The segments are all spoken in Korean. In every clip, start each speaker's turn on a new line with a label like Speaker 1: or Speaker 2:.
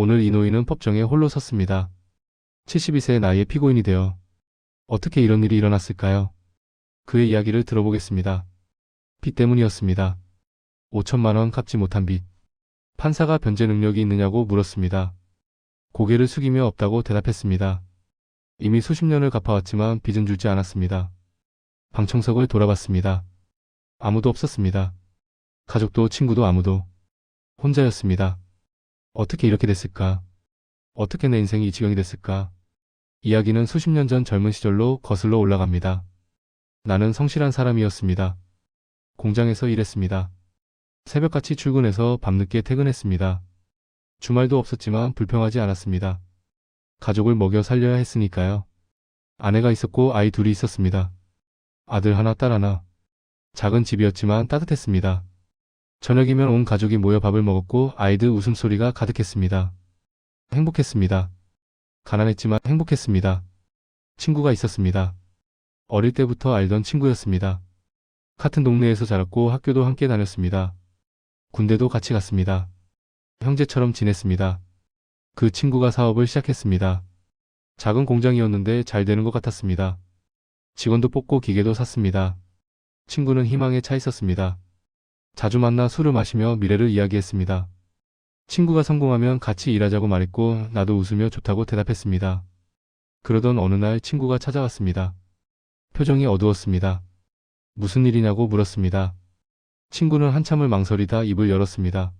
Speaker 1: 오늘 이 노인은 법정에 홀로 섰습니다. 72세의 나이에 피고인이 되어 어떻게 이런 일이 일어났을까요? 그의 이야기를 들어보겠습니다. 빚 때문이었습니다. 5천만 원 갚지 못한 빚. 판사가 변제 능력이 있느냐고 물었습니다. 고개를 숙이며 없다고 대답했습니다. 이미 수십 년을 갚아왔지만 빚은 줄지 않았습니다. 방청석을 돌아봤습니다. 아무도 없었습니다. 가족도 친구도 아무도. 혼자였습니다. 어떻게 이렇게 됐을까? 어떻게 내 인생이 이 지경이 됐을까? 이야기는 수십 년 전 젊은 시절로 거슬러 올라갑니다. 나는 성실한 사람이었습니다. 공장에서 일했습니다. 새벽같이 출근해서 밤늦게 퇴근했습니다. 주말도 없었지만 불평하지 않았습니다. 가족을 먹여 살려야 했으니까요. 아내가 있었고 아이 둘이 있었습니다. 아들 하나, 딸 하나. 작은 집이었지만 따뜻했습니다. 저녁이면 온 가족이 모여 밥을 먹었고 아이들 웃음소리가 가득했습니다. 행복했습니다. 가난했지만 행복했습니다. 친구가 있었습니다. 어릴 때부터 알던 친구였습니다. 같은 동네에서 자랐고 학교도 함께 다녔습니다. 군대도 같이 갔습니다. 형제처럼 지냈습니다. 그 친구가 사업을 시작했습니다. 작은 공장이었는데 잘 되는 것 같았습니다. 직원도 뽑고 기계도 샀습니다. 친구는 희망에 차 있었습니다. 자주 만나 술을 마시며 미래를 이야기했습니다. 친구가 성공하면 같이 일하자고 말했고 나도 웃으며 좋다고 대답했습니다. 그러던 어느 날 친구가 찾아왔습니다. 표정이 어두웠습니다. 무슨 일이냐고 물었습니다. 친구는 한참을 망설이다 입을 열었습니다.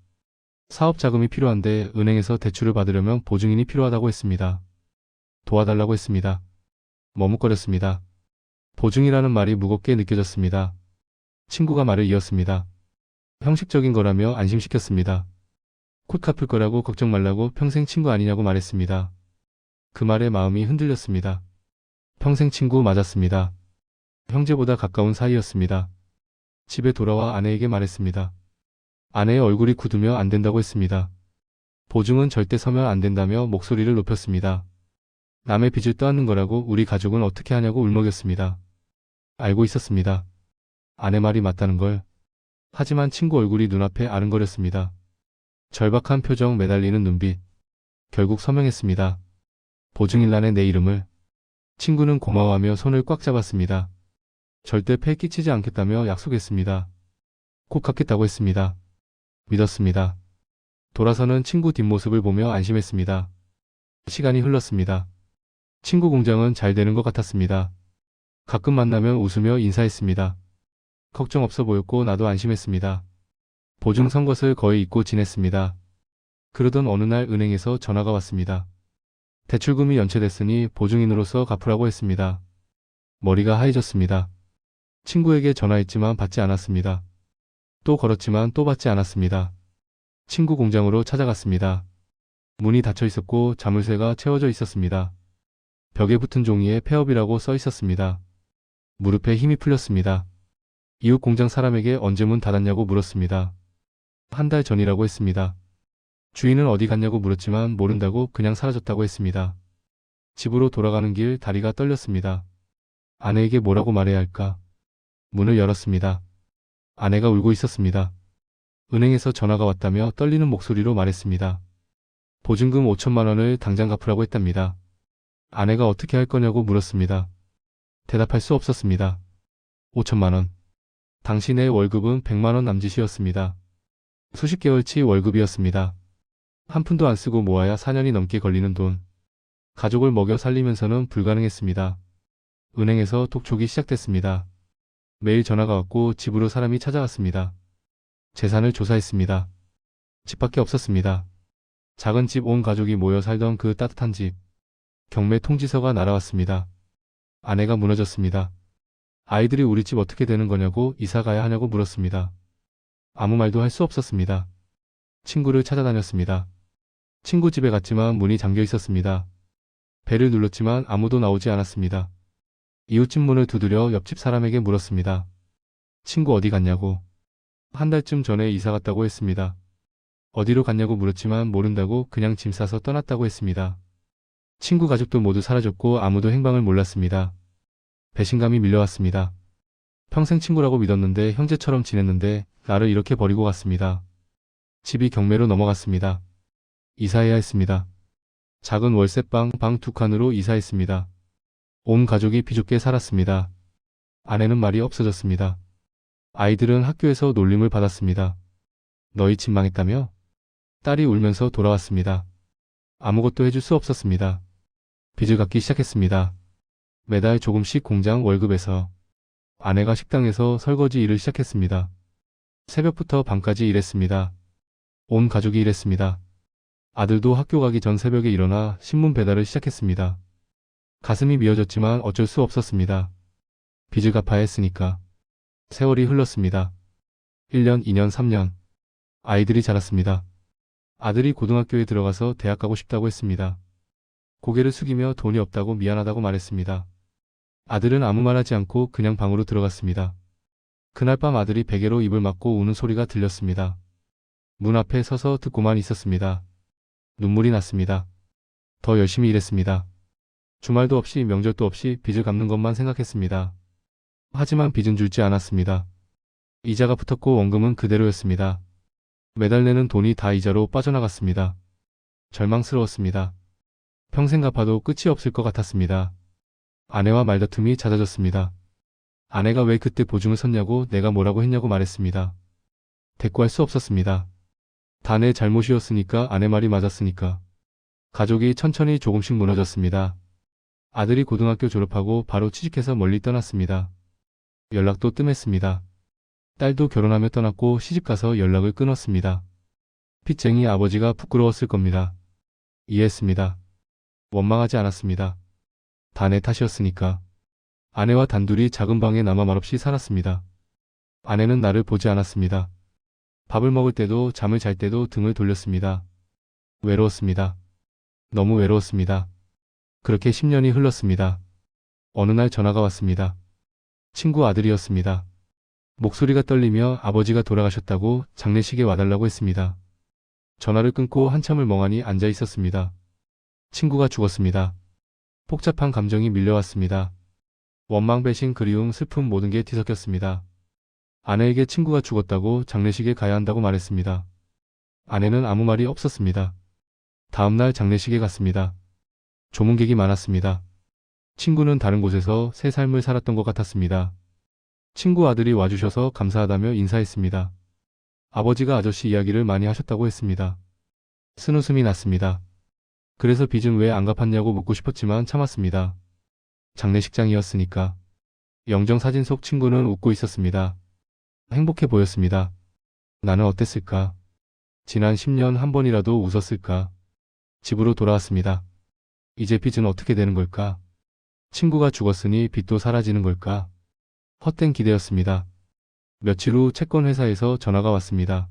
Speaker 1: 사업 자금이 필요한데 은행에서 대출을 받으려면 보증인이 필요하다고 했습니다. 도와달라고 했습니다. 머뭇거렸습니다. 보증이라는 말이 무겁게 느껴졌습니다. 친구가 말을 이었습니다. 형식적인 거라며 안심시켰습니다. 곧 갚을 거라고 걱정 말라고 평생 친구 아니냐고 말했습니다. 그 말에 마음이 흔들렸습니다. 평생 친구 맞았습니다. 형제보다 가까운 사이였습니다. 집에 돌아와 아내에게 말했습니다. 아내의 얼굴이 굳으며 안 된다고 했습니다. 보증은 절대 서면 안 된다며 목소리를 높였습니다. 남의 빚을 떠안는 거라고 우리 가족은 어떻게 하냐고 울먹였습니다. 알고 있었습니다. 아내 말이 맞다는 걸. 하지만 친구 얼굴이 눈앞에 아른거렸습니다. 절박한 표정 매달리는 눈빛. 결국 서명했습니다. 보증일란에 내 이름을. 친구는 고마워하며 손을 꽉 잡았습니다. 절대 폐 끼치지 않겠다며 약속했습니다. 꼭 갚겠다고 했습니다. 믿었습니다. 돌아서는 친구 뒷모습을 보며 안심했습니다. 시간이 흘렀습니다. 친구 공장은 잘 되는 것 같았습니다. 가끔 만나면 웃으며 인사했습니다. 걱정 없어 보였고 나도 안심했습니다. 보증 선 것을 거의 잊고 지냈습니다. 그러던 어느 날 은행에서 전화가 왔습니다. 대출금이 연체됐으니 보증인으로서 갚으라고 했습니다. 머리가 하얘졌습니다. 친구에게 전화했지만 받지 않았습니다. 또 걸었지만 또 받지 않았습니다. 친구 공장으로 찾아갔습니다. 문이 닫혀 있었고 자물쇠가 채워져 있었습니다. 벽에 붙은 종이에 폐업이라고 써 있었습니다. 무릎에 힘이 풀렸습니다. 이웃 공장 사람에게 언제 문 닫았냐고 물었습니다. 한 달 전이라고 했습니다. 주인은 어디 갔냐고 물었지만 모른다고 그냥 사라졌다고 했습니다. 집으로 돌아가는 길 다리가 떨렸습니다. 아내에게 뭐라고 말해야 할까? 문을 열었습니다. 아내가 울고 있었습니다. 은행에서 전화가 왔다며 떨리는 목소리로 말했습니다. 보증금 5천만 원을 당장 갚으라고 했답니다. 아내가 어떻게 할 거냐고 물었습니다. 대답할 수 없었습니다. 5천만 원. 당신의 월급은 100만 원 남짓이었습니다. 수십 개월치 월급이었습니다. 한 푼도 안 쓰고 모아야 4년이 넘게 걸리는 돈. 가족을 먹여 살리면서는 불가능했습니다. 은행에서 독촉이 시작됐습니다. 매일 전화가 왔고 집으로 사람이 찾아왔습니다. 재산을 조사했습니다. 집 밖에 없었습니다. 작은 집 온 가족이 모여 살던 그 따뜻한 집. 경매 통지서가 날아왔습니다. 아내가 무너졌습니다. 아이들이 우리 집 어떻게 되는 거냐고 이사 가야 하냐고 물었습니다. 아무 말도 할 수 없었습니다. 친구를 찾아다녔습니다. 친구 집에 갔지만 문이 잠겨 있었습니다. 배를 눌렀지만 아무도 나오지 않았습니다. 이웃집 문을 두드려 옆집 사람에게 물었습니다. 친구 어디 갔냐고. 한 달쯤 전에 이사 갔다고 했습니다. 어디로 갔냐고 물었지만 모른다고 그냥 짐 싸서 떠났다고 했습니다. 친구 가족도 모두 사라졌고 아무도 행방을 몰랐습니다. 배신감이 밀려왔습니다. 평생 친구라고 믿었는데 형제처럼 지냈는데 나를 이렇게 버리고 갔습니다. 집이 경매로 넘어갔습니다. 이사해야 했습니다. 작은 월세방 방 두 칸으로 이사했습니다. 온 가족이 비좁게 살았습니다. 아내는 말이 없어졌습니다. 아이들은 학교에서 놀림을 받았습니다. 너희 집 망했다며? 딸이 울면서 돌아왔습니다. 아무것도 해줄 수 없었습니다. 빚을 갚기 시작했습니다. 매달 조금씩 공장 월급에서 아내가 식당에서 설거지 일을 시작했습니다. 새벽부터 밤까지 일했습니다. 온 가족이 일했습니다. 아들도 학교 가기 전 새벽에 일어나 신문 배달을 시작했습니다. 가슴이 미어졌지만 어쩔 수 없었습니다. 빚을 갚아야 했으니까. 세월이 흘렀습니다. 1년, 2년, 3년. 아이들이 자랐습니다. 아들이 고등학교에 들어가서 대학 가고 싶다고 했습니다. 고개를 숙이며 돈이 없다고 미안하다고 말했습니다. 아들은 아무 말 하지 않고 그냥 방으로 들어갔습니다. 그날 밤 아들이 베개로 입을 막고 우는 소리가 들렸습니다. 문 앞에 서서 듣고만 있었습니다. 눈물이 났습니다. 더 열심히 일했습니다. 주말도 없이 명절도 없이 빚을 갚는 것만 생각했습니다. 하지만 빚은 줄지 않았습니다. 이자가 붙었고 원금은 그대로였습니다. 매달 내는 돈이 다 이자로 빠져나갔습니다. 절망스러웠습니다. 평생 갚아도 끝이 없을 것 같았습니다. 아내와 말다툼이 잦아졌습니다. 아내가 왜 그때 보증을 섰냐고 내가 뭐라고 했냐고 말했습니다. 대꾸할 수 없었습니다. 다 내 잘못이었으니까 아내 말이 맞았으니까. 가족이 천천히 조금씩 무너졌습니다. 아들이 고등학교 졸업하고 바로 취직해서 멀리 떠났습니다. 연락도 뜸했습니다. 딸도 결혼하며 떠났고 시집가서 연락을 끊었습니다. 빚쟁이 아버지가 부끄러웠을 겁니다. 이해했습니다. 원망하지 않았습니다. 다 내 탓이었으니까. 아내와 단둘이 작은 방에 남아 말없이 살았습니다. 아내는 나를 보지 않았습니다. 밥을 먹을 때도 잠을 잘 때도 등을 돌렸습니다. 외로웠습니다. 너무 외로웠습니다. 그렇게 10년이 흘렀습니다. 어느 날 전화가 왔습니다. 친구 아들이었습니다. 목소리가 떨리며 아버지가 돌아가셨다고 장례식에 와달라고 했습니다. 전화를 끊고 한참을 멍하니 앉아 있었습니다. 친구가 죽었습니다. 복잡한 감정이 밀려왔습니다. 원망, 배신, 그리움, 슬픔 모든 게 뒤섞였습니다. 아내에게 친구가 죽었다고 장례식에 가야 한다고 말했습니다. 아내는 아무 말이 없었습니다. 다음날 장례식에 갔습니다. 조문객이 많았습니다. 친구는 다른 곳에서 새 삶을 살았던 것 같았습니다. 친구 아들이 와주셔서 감사하다며 인사했습니다. 아버지가 아저씨 이야기를 많이 하셨다고 했습니다. 쓴웃음이 났습니다. 그래서 빚은 왜 안 갚았냐고 묻고 싶었지만 참았습니다. 장례식장이었으니까. 영정 사진 속 친구는 웃고 있었습니다. 행복해 보였습니다. 나는 어땠을까? 지난 10년 한 번이라도 웃었을까? 집으로 돌아왔습니다. 이제 빚은 어떻게 되는 걸까? 친구가 죽었으니 빚도 사라지는 걸까? 헛된 기대였습니다. 며칠 후 채권 회사에서 전화가 왔습니다.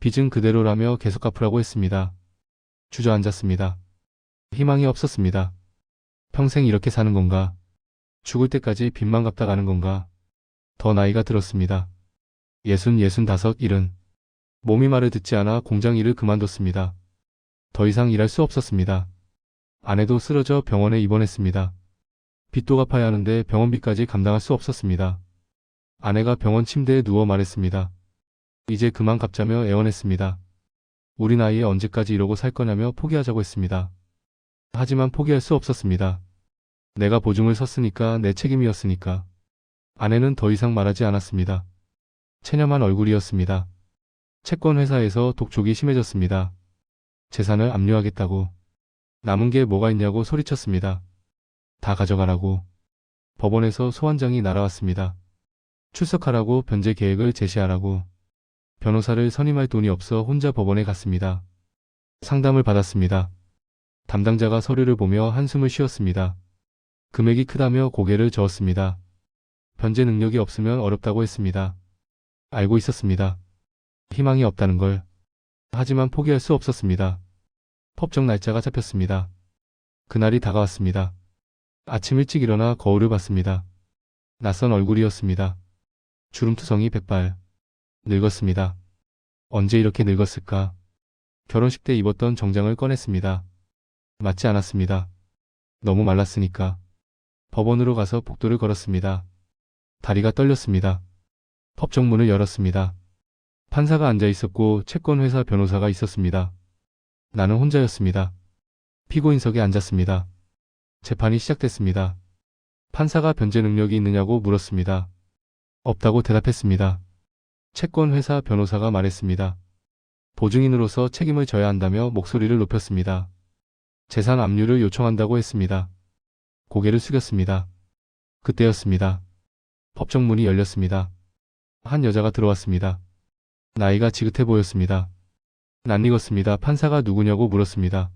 Speaker 1: 빚은 그대로라며 계속 갚으라고 했습니다. 주저앉았습니다. 희망이 없었습니다. 평생 이렇게 사는 건가? 죽을 때까지 빚만 갚다 가는 건가? 더 나이가 들었습니다. 예순, 예순 다섯, 일은 몸이 말을 듣지 않아 공장 일을 그만뒀습니다. 더 이상 일할 수 없었습니다. 아내도 쓰러져 병원에 입원했습니다. 빚도 갚아야 하는데 병원비까지 감당할 수 없었습니다. 아내가 병원 침대에 누워 말했습니다. 이제 그만 갚자며 애원했습니다. 우리 나이에 언제까지 이러고 살 거냐며 포기하자고 했습니다. 하지만 포기할 수 없었습니다. 내가 보증을 섰으니까 내 책임이었으니까. 아내는 더 이상 말하지 않았습니다. 체념한 얼굴이었습니다. 채권 회사에서 독촉이 심해졌습니다. 재산을 압류하겠다고. 남은 게 뭐가 있냐고 소리쳤습니다. 다 가져가라고. 법원에서 소환장이 날아왔습니다. 출석하라고 변제 계획을 제시하라고. 변호사를 선임할 돈이 없어 혼자 법원에 갔습니다. 상담을 받았습니다. 담당자가 서류를 보며 한숨을 쉬었습니다. 금액이 크다며 고개를 저었습니다. 변제 능력이 없으면 어렵다고 했습니다. 알고 있었습니다. 희망이 없다는 걸. 하지만 포기할 수 없었습니다. 법정 날짜가 잡혔습니다. 그날이 다가왔습니다. 아침 일찍 일어나 거울을 봤습니다. 낯선 얼굴이었습니다. 주름투성이 백발. 늙었습니다. 언제 이렇게 늙었을까? 결혼식 때 입었던 정장을 꺼냈습니다. 맞지 않았습니다. 너무 말랐으니까. 법원으로 가서 복도를 걸었습니다. 다리가 떨렸습니다. 법정문을 열었습니다. 판사가 앉아 있었고 채권회사 변호사가 있었습니다. 나는 혼자였습니다. 피고인석에 앉았습니다. 재판이 시작됐습니다. 판사가 변제 능력이 있느냐고 물었습니다. 없다고 대답했습니다. 채권 회사 변호사가 말했습니다. 보증인으로서 책임을 져야 한다며 목소리를 높였습니다. 재산 압류를 요청한다고 했습니다. 고개를 숙였습니다. 그때였습니다. 법정 문이 열렸습니다. 한 여자가 들어왔습니다. 나이가 지긋해 보였습니다. 낯익었습니다. 판사가 누구냐고 물었습니다.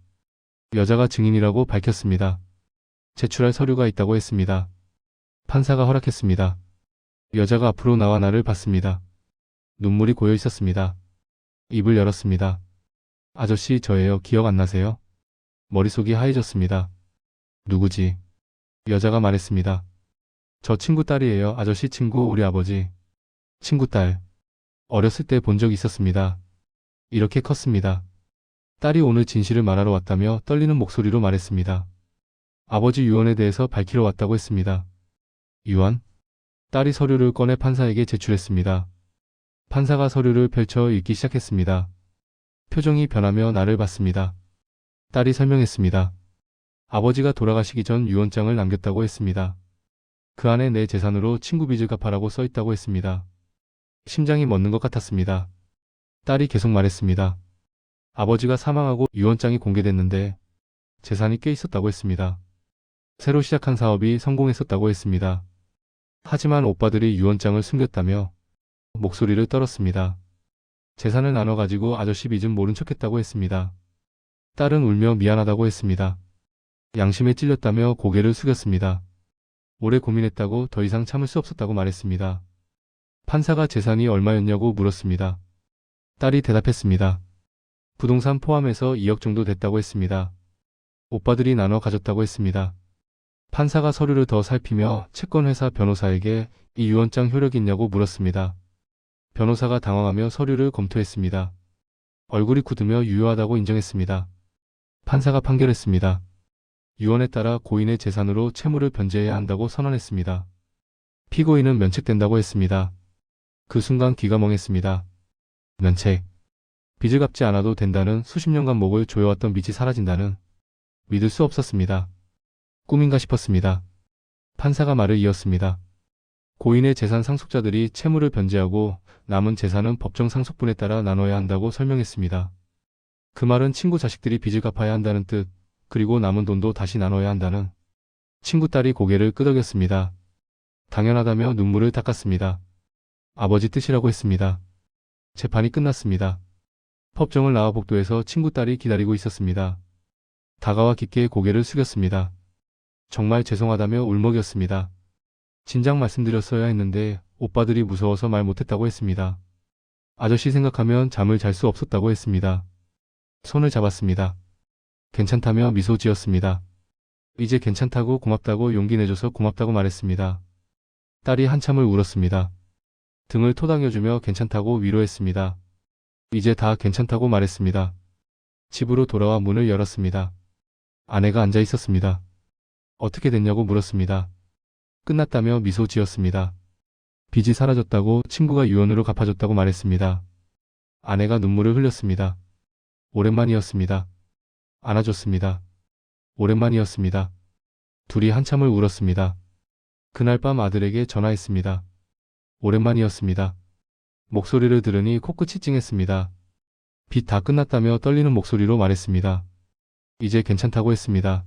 Speaker 1: 여자가 증인이라고 밝혔습니다. 제출할 서류가 있다고 했습니다. 판사가 허락했습니다. 여자가 앞으로 나와 나를 봤습니다. 눈물이 고여 있었습니다. 입을 열었습니다. 아저씨 저예요. 기억 안 나세요? 머릿속이 하얘졌습니다. 누구지? 여자가 말했습니다. 저 친구 딸이에요. 아저씨 친구 우리 아버지. 친구 딸. 어렸을 때 본 적 있었습니다. 이렇게 컸습니다. 딸이 오늘 진실을 말하러 왔다며 떨리는 목소리로 말했습니다. 아버지 유언에 대해서 밝히러 왔다고 했습니다. 유언? 딸이 서류를 꺼내 판사에게 제출했습니다. 판사가 서류를 펼쳐 읽기 시작했습니다. 표정이 변하며 나를 봤습니다. 딸이 설명했습니다. 아버지가 돌아가시기 전 유언장을 남겼다고 했습니다. 그 안에 내 재산으로 친구 빚을 갚아라고 써 있다고 했습니다. 심장이 멎는 것 같았습니다. 딸이 계속 말했습니다. 아버지가 사망하고 유언장이 공개됐는데 재산이 꽤 있었다고 했습니다. 새로 시작한 사업이 성공했었다고 했습니다. 하지만 오빠들이 유언장을 숨겼다며 목소리를 떨었습니다. 재산을 나눠 가지고 아저씨 빚은 모른 척했다고 했습니다. 딸은 울며 미안하다고 했습니다. 양심에 찔렸다며 고개를 숙였습니다. 오래 고민했다고 더 이상 참을 수 없었다고 말했습니다. 판사가 재산이 얼마였냐고 물었습니다. 딸이 대답했습니다. 부동산 포함해서 2억 정도 됐다고 했습니다. 오빠들이 나눠 가졌다고 했습니다. 판사가 서류를 더 살피며 채권회사 변호사에게 이 유언장 효력이 있냐고 물었습니다. 변호사가 당황하며 서류를 검토했습니다. 얼굴이 굳으며 유효하다고 인정했습니다. 판사가 판결했습니다. 유언에 따라 고인의 재산으로 채무를 변제해야 한다고 선언했습니다. 피고인은 면책된다고 했습니다. 그 순간 귀가 멍했습니다. 면책. 빚을 갚지 않아도 된다는 수십 년간 목을 조여왔던 빚이 사라진다는 믿을 수 없었습니다. 꿈인가 싶었습니다. 판사가 말을 이었습니다. 고인의 재산 상속자들이 채무를 변제하고 남은 재산은 법정 상속분에 따라 나눠야 한다고 설명했습니다. 그 말은 친구 자식들이 빚을 갚아야 한다는 뜻, 그리고 남은 돈도 다시 나눠야 한다는 친구 딸이 고개를 끄덕였습니다. 당연하다며 눈물을 닦았습니다. 아버지 뜻이라고 했습니다. 재판이 끝났습니다. 법정을 나와 복도에서 친구 딸이 기다리고 있었습니다. 다가와 깊게 고개를 숙였습니다. 정말 죄송하다며 울먹였습니다. 진작 말씀드렸어야 했는데 오빠들이 무서워서 말 못했다고 했습니다. 아저씨 생각하면 잠을 잘 수 없었다고 했습니다. 손을 잡았습니다. 괜찮다며 미소 지었습니다. 이제 괜찮다고 고맙다고 용기 내줘서 고맙다고 말했습니다. 딸이 한참을 울었습니다. 등을 토닥여주며 괜찮다고 위로했습니다. 이제 다 괜찮다고 말했습니다. 집으로 돌아와 문을 열었습니다. 아내가 앉아 있었습니다. 어떻게 됐냐고 물었습니다. 끝났다며 미소 지었습니다. 빚이 사라졌다고 친구가 유언으로 갚아줬다고 말했습니다. 아내가 눈물을 흘렸습니다. 오랜만이었습니다. 안아줬습니다. 오랜만이었습니다. 둘이 한참을 울었습니다. 그날 밤 아들에게 전화했습니다. 오랜만이었습니다. 목소리를 들으니 코끝이 찡했습니다. 빚 다 끝났다며 떨리는 목소리로 말했습니다. 이제 괜찮다고 했습니다.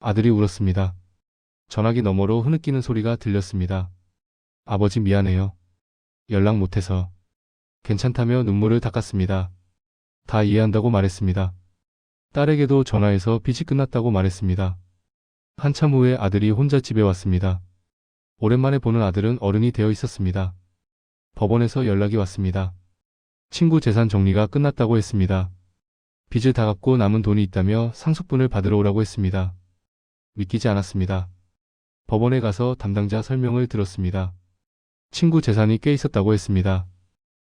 Speaker 1: 아들이 울었습니다. 전화기 너머로 흐느끼는 소리가 들렸습니다. 아버지 미안해요. 연락 못해서. 괜찮다며 눈물을 닦았습니다. 다 이해한다고 말했습니다. 딸에게도 전화해서 빚이 끝났다고 말했습니다. 한참 후에 아들이 혼자 집에 왔습니다. 오랜만에 보는 아들은 어른이 되어 있었습니다. 법원에서 연락이 왔습니다. 친구 재산 정리가 끝났다고 했습니다. 빚을 다 갚고 남은 돈이 있다며 상속분을 받으러 오라고 했습니다. 믿기지 않았습니다. 법원에 가서 담당자 설명을 들었습니다. 친구 재산이 꽤 있었다고 했습니다.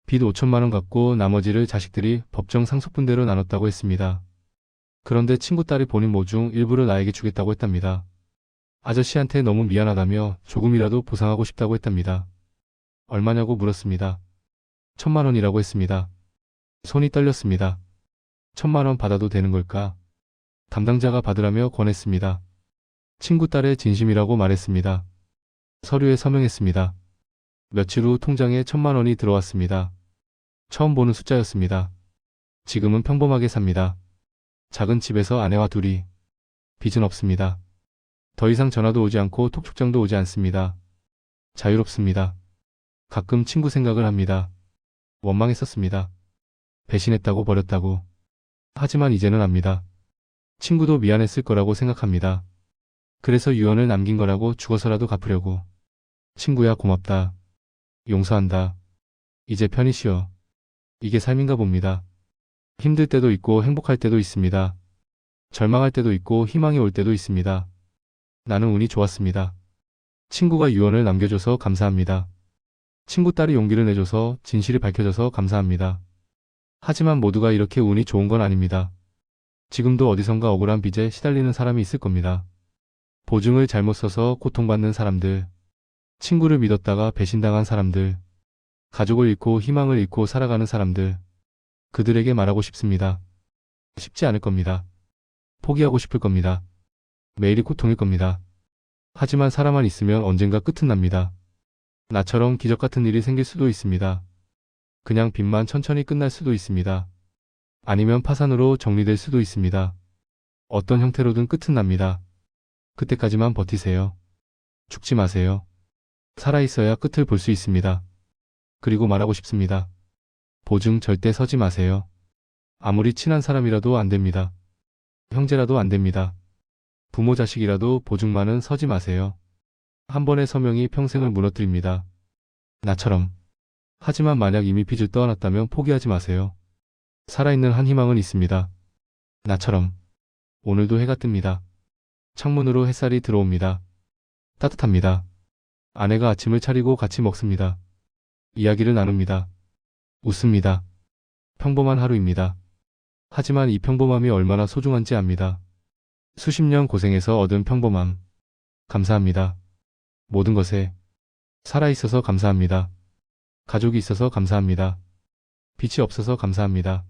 Speaker 1: 빚 5천만 원 갚고 나머지를 자식들이 법정 상속분대로 나눴다고 했습니다. 그런데 친구 딸이 본인 모중 일부를 나에게 주겠다고 했답니다. 아저씨한테 너무 미안하다며 조금이라도 보상하고 싶다고 했답니다. 얼마냐고 물었습니다. 천만 원이라고 했습니다. 손이 떨렸습니다. 천만 원 받아도 되는 걸까? 담당자가 받으라며 권했습니다. 친구 딸의 진심이라고 말했습니다. 서류에 서명했습니다. 며칠 후 통장에 천만 원이 들어왔습니다. 처음 보는 숫자였습니다. 지금은 평범하게 삽니다. 작은 집에서 아내와 둘이. 빚은 없습니다. 더 이상 전화도 오지 않고 톡촉장도 오지 않습니다. 자유롭습니다. 가끔 친구 생각을 합니다. 원망했었습니다. 배신했다고 버렸다고. 하지만 이제는 압니다. 친구도 미안했을 거라고 생각합니다. 그래서 유언을 남긴 거라고 죽어서라도 갚으려고. 친구야 고맙다. 용서한다. 이제 편히 쉬어. 이게 삶인가 봅니다. 힘들 때도 있고 행복할 때도 있습니다. 절망할 때도 있고 희망이 올 때도 있습니다. 나는 운이 좋았습니다. 친구가 유언을 남겨줘서 감사합니다. 친구 딸이 용기를 내줘서 진실이 밝혀져서 감사합니다. 하지만 모두가 이렇게 운이 좋은 건 아닙니다. 지금도 어디선가 억울한 빚에 시달리는 사람이 있을 겁니다. 보증을 잘못 써서 고통받는 사람들, 친구를 믿었다가 배신당한 사람들, 가족을 잃고 희망을 잃고 살아가는 사람들, 그들에게 말하고 싶습니다. 쉽지 않을 겁니다. 포기하고 싶을 겁니다. 매일이 고통일 겁니다. 하지만 살아만 있으면 언젠가 끝은 납니다. 나처럼 기적 같은 일이 생길 수도 있습니다. 그냥 빚만 천천히 끝날 수도 있습니다. 아니면 파산으로 정리될 수도 있습니다. 어떤 형태로든 끝은 납니다. 그때까지만 버티세요. 죽지 마세요. 살아있어야 끝을 볼 수 있습니다. 그리고 말하고 싶습니다. 보증 절대 서지 마세요. 아무리 친한 사람이라도 안 됩니다. 형제라도 안 됩니다. 부모 자식이라도 보증만은 서지 마세요. 한 번의 서명이 평생을 무너뜨립니다. 나처럼. 하지만 만약 이미 빚을 떠안았다면 포기하지 마세요. 살아있는 한 희망은 있습니다. 나처럼. 오늘도 해가 뜹니다. 창문으로 햇살이 들어옵니다. 따뜻합니다. 아내가 아침을 차리고 같이 먹습니다. 이야기를 나눕니다. 웃습니다. 평범한 하루입니다. 하지만 이 평범함이 얼마나 소중한지 압니다. 수십 년 고생해서 얻은 평범함. 감사합니다. 모든 것에 살아있어서 감사합니다. 가족이 있어서 감사합니다. 빛이 없어서 감사합니다.